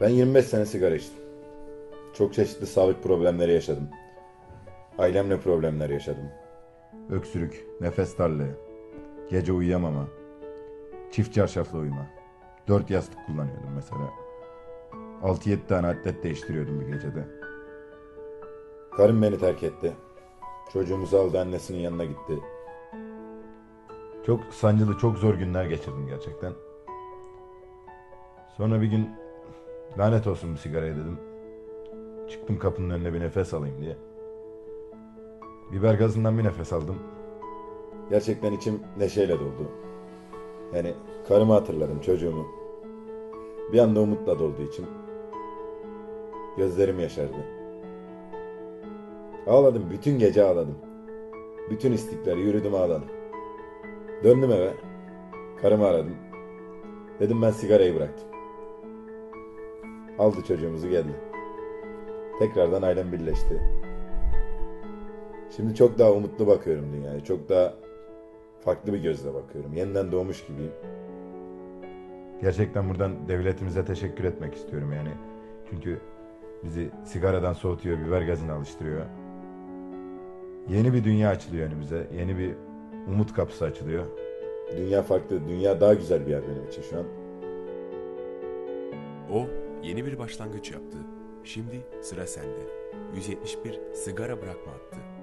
Ben 25 sene sigara içtim. Çok çeşitli sağlık problemleri yaşadım. Ailemle problemler yaşadım. Öksürük, nefes darlığı, gece uyuyamama, çift çarşafla uyuma. Dört yastık kullanıyordum mesela. 6-7 tane atlet değiştiriyordum bir gecede. Karım beni terk etti. Çocuğumuzu aldı annesinin yanına gitti. Çok sancılı, çok zor günler geçirdim gerçekten. Sonra bir gün lanet olsun bu sigaraya dedim. Çıktım kapının önüne bir nefes alayım diye. Biber gazından bir nefes aldım. Gerçekten içim neşeyle doldu. Yani karımı hatırladım, çocuğumu. Bir anda umutla doldu içim. Gözlerim yaşardı. Ağladım, bütün gece ağladım. Bütün istikleri yürüdüm ağladım. Döndüm eve. Karımı aradım. Dedim ben sigarayı bıraktım. Aldı çocuğumuzu geldi. Tekrardan ailem birleşti. Şimdi çok daha umutlu bakıyorum dünyaya. Çok daha farklı bir gözle bakıyorum. Yeniden doğmuş gibiyim. Gerçekten buradan devletimize teşekkür etmek istiyorum yani. Çünkü bizi sigaradan soğutuyor, biber gazına alıştırıyor. Yeni bir dünya açılıyor önümüze. Yeni bir umut kapısı açılıyor. Dünya farklı. Dünya daha güzel bir yer benim için şu an. O yeni bir başlangıç yaptı. Şimdi sıra sende. 171 sigara bırakma attı.